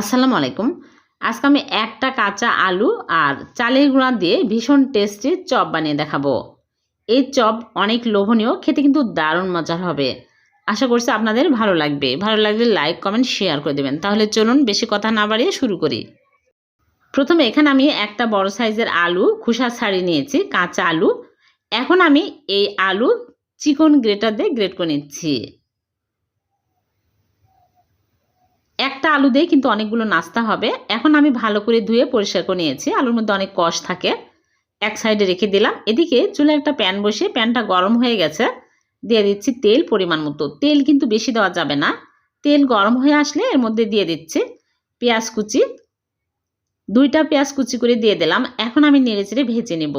আসসালামু আলাইকুম। আজকে আমি একটা কাঁচা আলু আর চালের গুঁড়া দিয়ে ভীষণ টেস্টি চপ বানিয়ে দেখাবো। এই চপ অনেক লোভনীয়, খেতে কিন্তু দারুণ মজার হবে। আশা করছি আপনাদের ভালো লাগবে। ভালো লাগলে লাইক কমেন্ট শেয়ার করে দেবেন। তাহলে চলুন বেশি কথা না বাড়িয়ে শুরু করি। প্রথমে এখানে আমি একটা বড় সাইজের আলু, খোসা ছাড়িয়ে নিয়েছি, কাঁচা আলু। এখন আমি এই আলু চিকন গ্রেটার দিয়ে গ্রেট করে নিচ্ছি। একটা আলু দিয়ে কিন্তু অনেকগুলো নাস্তা হবে। এখন আমি ভালো করে ধুয়ে পরিষ্কার করে নিয়েছি। আলুর মধ্যে অনেক কষ থাকে। এক সাইডে রেখে দিলাম। এদিকে চুলে একটা প্যান বসে প্যানটা গরম হয়ে গেছে। দিয়ে দিচ্ছি তেল পরিমাণ মতো। তেল কিন্তু বেশি দেওয়া যাবে না। তেল গরম হয়ে আসলে এর মধ্যে দিয়ে দিচ্ছি পেঁয়াজ কুচি। দুইটা পেঁয়াজ কুচি করে দিয়ে দিলাম। এখন আমি নেড়ে চেড়ে ভেজে নেব।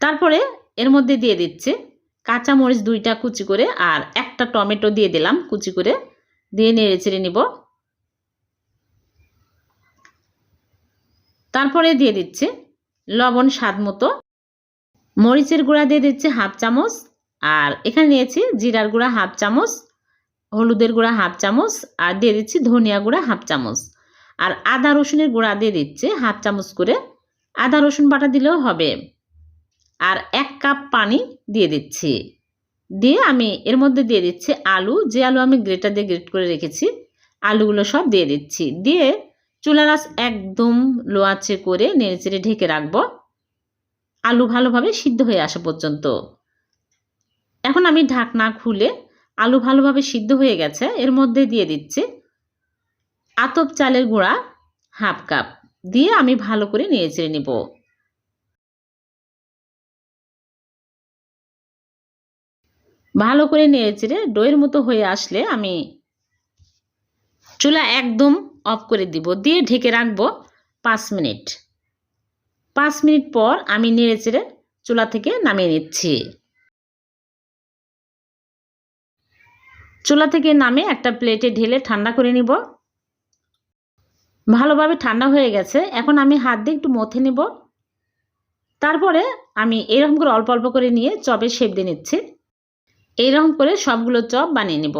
তারপরে এর মধ্যে দিয়ে দিচ্ছে কাঁচা মরিচ দুইটা কুচি করে আর একটা টমেটো দিয়ে দিলাম, কুচি করে দিয়ে নেড়ে চেড়ে নিব। তারপরে দিয়ে দিচ্ছে লবণ স্বাদ মতো। মরিচের গুঁড়া দিয়ে দিচ্ছে হাফ চামচ আর এখানে নিয়েছি জিরার গুঁড়া হাফ চামচ, হলুদের গুঁড়া হাফ চামচ আর দিয়ে দিচ্ছি ধনিয়া গুঁড়া হাফ চামচ। আর আদা রসুনের গুঁড়া দিয়ে দিচ্ছে হাফ চামচ করে। আদা রসুন বাটা দিলেও হবে। আর এক কাপ পানি দিয়ে দিচ্ছি। দিয়ে আমি এর মধ্যে দিয়ে দিচ্ছি আলু। যে আলু আমি গ্রেটার দিয়ে গ্রেট করে রেখেছি, আলুগুলো সব দিয়ে দিচ্ছি। দিয়ে চুলার আঁচ একদম লো আঁচে করে নেড়ে চেড়ে ঢেকে রাখব। আলু ভালোভাবে সিদ্ধ হয়ে আসা পর্যন্ত। এখন আমি ঢাকনা খুলে আলু ভালোভাবে সিদ্ধ হয়ে গেছে। এর মধ্যে দিয়ে দিচ্ছি আতপ চালের গুঁড়া হাফ কাপ। দিয়ে আমি ভালো করে নেড়ে চেড়ে নেব। ভালো করে নেড়ে চেড়ে ডোয়ের মতো হয়ে আসলে আমি চুলা একদম অফ করে দিব, দিয়ে ঢেকে রাখব পাঁচ মিনিট। পাঁচ মিনিট পর আমি নেড়ে চেড়ে চুলা থেকে নামিয়ে নিচ্ছি। চুলা থেকে নামে একটা প্লেটে ঢেলে ঠান্ডা করে নিব। ভালোভাবে ঠান্ডা হয়ে গেছে, এখন আমি হাত দিয়ে একটু মথে নিব। তারপরে আমি এরকম করে অল্প অল্প করে নিয়ে চপের শেপ দিয়ে নিচ্ছি। এইরকম করে সবগুলো চপ বানিয়ে নেব।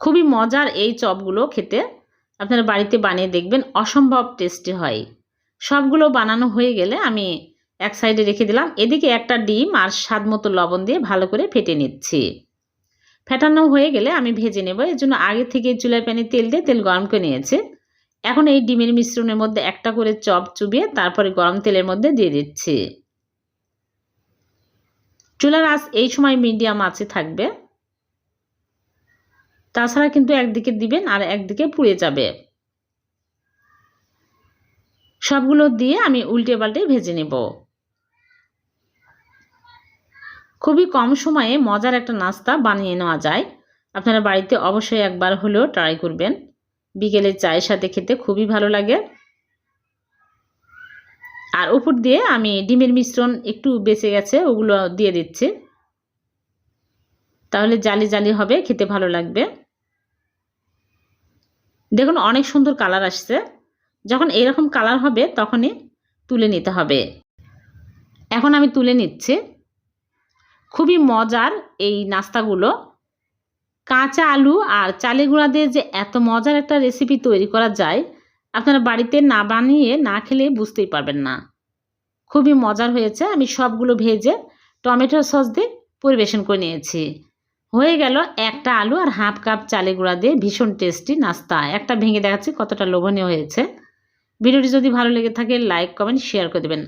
খুবই মজার এই চপগুলো খেতে। আপনারা বাড়িতে বানিয়ে দেখবেন, অসম্ভব টেস্টি হয়। সবগুলো বানানো হয়ে গেলে আমি এক সাইডে রেখে দিলাম। এদিকে একটা ডিম আর স্বাদ মতো লবণ দিয়ে ভালো করে ফেটে নিচ্ছি। ফেটানো হয়ে গেলে আমি ভেজে নেব। এর জন্য আগে থেকে চুলার প্যানে তেল দিয়ে তেল গরম করে নিয়েছে। এখন এই ডিমের মিশ্রণের মধ্যে একটা করে চপ চুবিয়ে তারপরে গরম তেলের মধ্যে দিয়ে দিচ্ছি। চুলার আঁচ এই সময় মিডিয়াম আছে থাকবে। তাছাড়া কিন্তু একদিকে দিবেন আর একদিকে পুড়ে যাবে। সবগুলো দিয়ে আমি উল্টে পাল্টে ভেজে নেব। খুবই কম সময়ে মজার একটা নাস্তা বানিয়ে নেওয়া যায়। আপনারা বাড়িতে অবশ্যই একবার হলেও ট্রাই করবেন। বিকেলে চায়ের সাথে খেতে খুবই ভালো লাগে। আর উপর দিয়ে আমি ডিমের মিশ্রণ একটু বেঁচে গেছে, ওগুলো দিয়ে দিচ্ছি। তাহলে জালি জালি হবে, খেতে ভালো লাগবে। দেখুন, অনেক সুন্দর কালার আসছে। যখন এরকম কালার হবে, তখনই তুলে নিতে হবে। এখন আমি তুলে নিচ্ছি। খুবই মজার এই নাস্তাগুলো। কাঁচা আলু আর চালে গুঁড়া দিয়ে যে এত মজার একটা রেসিপি তৈরি করা যায় আপনারা বাড়িতে না বানিয়ে না খেলে বুঝতেই পারবেন না। খুবই মজার হয়েছে। আমি সবগুলো ভেজে টমেটো সস দিয়ে পরিবেশন করে নিয়েছি। হয়ে গেল একটা আলু আর হাফ কাপ চালে গুঁড়া দিয়ে ভীষণ টেস্টি নাস্তা। একটা ভেঙে দেখাচ্ছি কতটা লোভনীয় হয়েছে। ভিডিওটি যদি ভালো লেগে থাকে, লাইক, কমেন্ট, শেয়ার করে দেবেন।